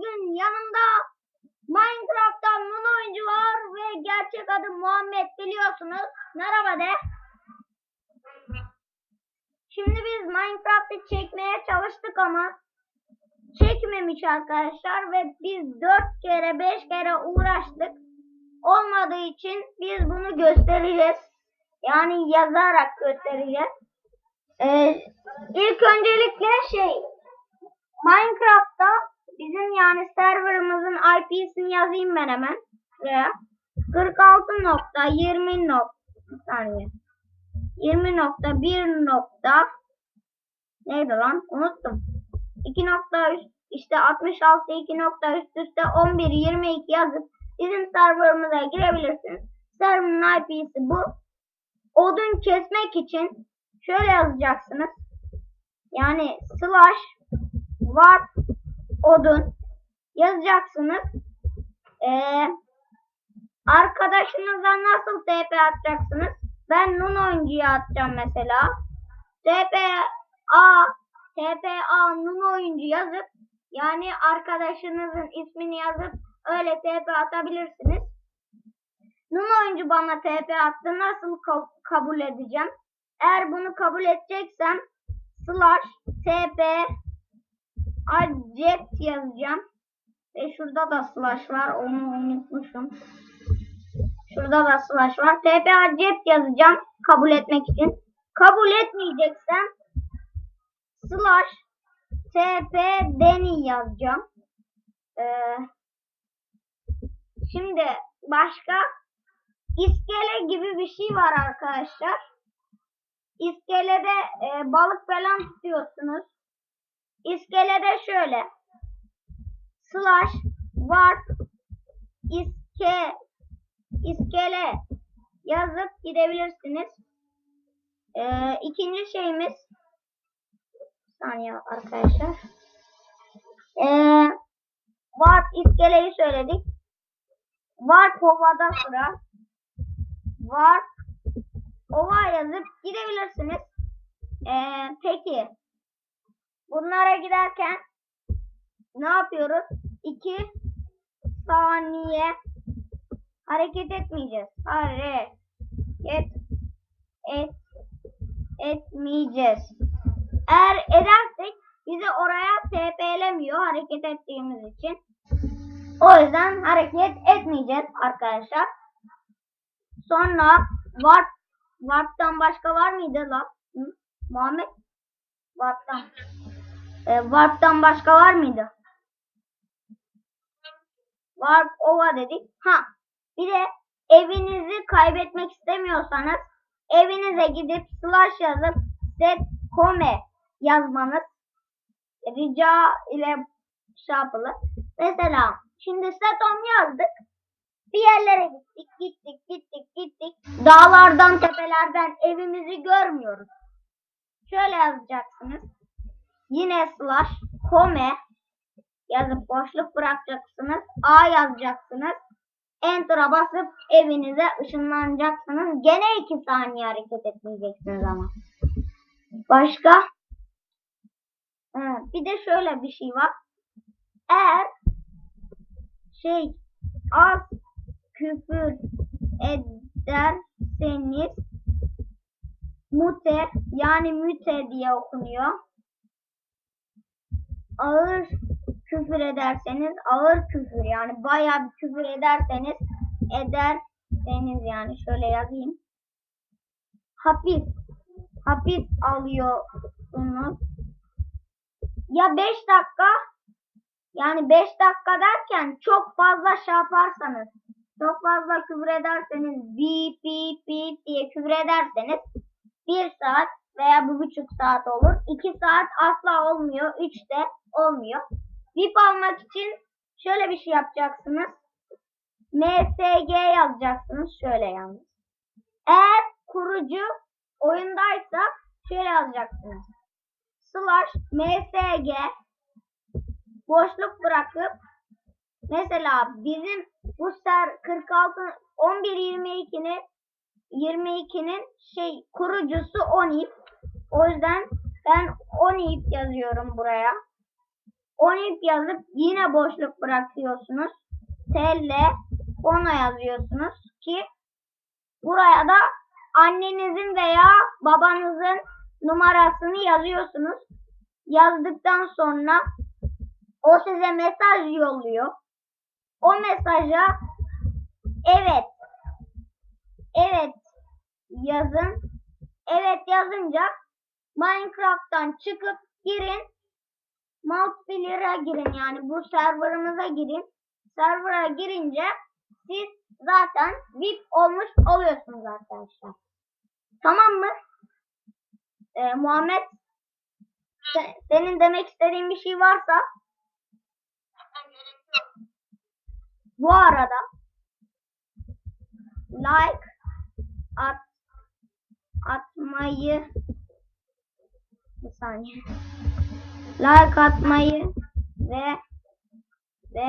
bugün yanımda Minecraft'tan Nun oyuncu var ve gerçek adı Muhammed biliyorsunuz. Merhaba de. Şimdi biz Minecraft'ı çekmeye çalıştık ama çekmemiş arkadaşlar ve biz 4 kere 5 kere uğraştık. Olmadığı için biz bunu göstereceğiz. Yani yazarak göstereceğiz. Ee, ilk öncelikle şey Minecraft'ta bizim yani serverımızın IP'sini yazayım ben hemen. Şuraya. 46.20 nokta saniye. 20.1 nokta neydi lan? Unuttum. 2 nokta işte 66 2 nokta üst üste 11 22 yazıp bizim serverımıza girebilirsiniz. Serverın IP'si bu. Odun kesmek için şöyle yazacaksınız. Yani slash warp odun yazacaksınız. Ee, arkadaşınıza nasıl TP atacaksınız? Ben Nun oyuncuya atacağım mesela. TPA TPA Nun oyuncu yazıp yani arkadaşınızın ismini yazıp öyle TP atabilirsiniz. Nun oyuncu bana TP attı. Nasıl ka- kabul edeceğim? Eğer bunu kabul edeceksem slash TP Accept yazacağım. Ve şurada da slash var. Onu unutmuşum. Şurada da slash var. TP accept yazacağım. Kabul etmek için. Kabul etmeyeceksem slash TP deni yazacağım. Ee, şimdi başka iskele gibi bir şey var arkadaşlar. İskelede e, balık falan tutuyorsunuz. İskelede şöyle slash warp iske iskele yazıp gidebilirsiniz. Ee, ikinci şeyimiz bir saniye arkadaşlar. Ee, warp iskeleyi söyledik. Warp ovada sıra. Warp ova yazıp gidebilirsiniz. Ee, peki bunlara giderken ne yapıyoruz? 2 saniye hareket etmeyeceğiz. Hareket et, etmeyeceğiz. Eğer edersek bizi oraya TP'lemiyor hareket ettiğimiz için. O yüzden hareket etmeyeceğiz arkadaşlar. Sonra warp warp'tan başka var mıydı lan? Hı? Muhammed? Warp'tan. E, warp'tan başka var mıydı? Warp ova dedik. Ha. Bir de evinizi kaybetmek istemiyorsanız evinize gidip slash yazıp set kome yazmanız rica ile şey yapılır. Mesela şimdi setom yazdık. Bir yerlere gittik, gittik, gittik, gittik. Dağlardan, tepelerden evimizi görmüyoruz. Şöyle yazacaksınız. Yine slash kome yazıp boşluk bırakacaksınız. A yazacaksınız. Enter'a basıp evinize ışınlanacaksınız. Gene 2 saniye hareket etmeyeceksiniz ama. Başka? Bir de şöyle bir şey var. Eğer şey az küfür ederseniz mute yani müte diye okunuyor. Ağır küfür ederseniz ağır küfür yani bayağı bir küfür ederseniz ederseniz yani şöyle yazayım. Hapis hapis alıyorsunuz. Ya 5 dakika yani 5 dakika derken çok fazla şey yaparsanız çok fazla küfür ederseniz bip bip bip diye küfür ederseniz 1 saat veya bir buçuk saat olur. 2 saat asla olmuyor. 3 de olmuyor. VIP almak için şöyle bir şey yapacaksınız. MSG yazacaksınız. Şöyle yalnız. Eğer kurucu oyundaysa şöyle yazacaksınız. Slash MSG boşluk bırakıp mesela bizim bu ser 46 11 22'nin 22'nin şey kurucusu Onip. O yüzden ben Onip yazıyorum buraya. Onip yazıp yine boşluk bırakıyorsunuz. TL Ono yazıyorsunuz ki buraya da annenizin veya babanızın numarasını yazıyorsunuz. Yazdıktan sonra o size mesaj yolluyor. O mesaja evet evet yazın. Evet yazınca Minecraft'tan çıkıp girin. Multiplayer'a girin yani bu serverımıza girin. Server'a girince siz zaten VIP olmuş oluyorsunuz arkadaşlar. Tamam mı? Ee, Muhammed se- senin demek istediğin bir şey varsa bu arada like at atmayı bir saniye like atmayı ve ve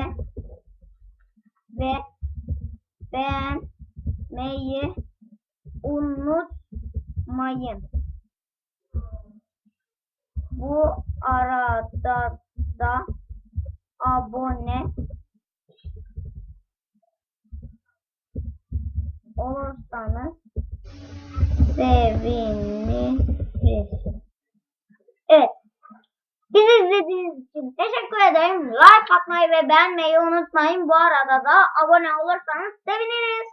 ve beğenmeyi unutmayın. Bu arada da abone olursanız seviniriz. Evet. Bizi izlediğiniz için teşekkür ederim. Like atmayı ve beğenmeyi unutmayın. Bu arada da abone olursanız seviniriz.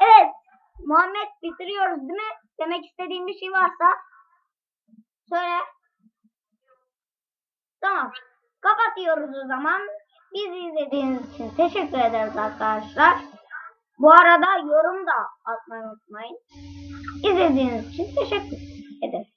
Evet. Muhammed bitiriyoruz değil mi? Demek istediğin bir şey varsa söyle. Tamam. Kapatıyoruz o zaman. Bizi izlediğiniz için teşekkür ederiz arkadaşlar. Bu arada yorum da atmayı unutmayın. İzlediğiniz için teşekkür ederiz.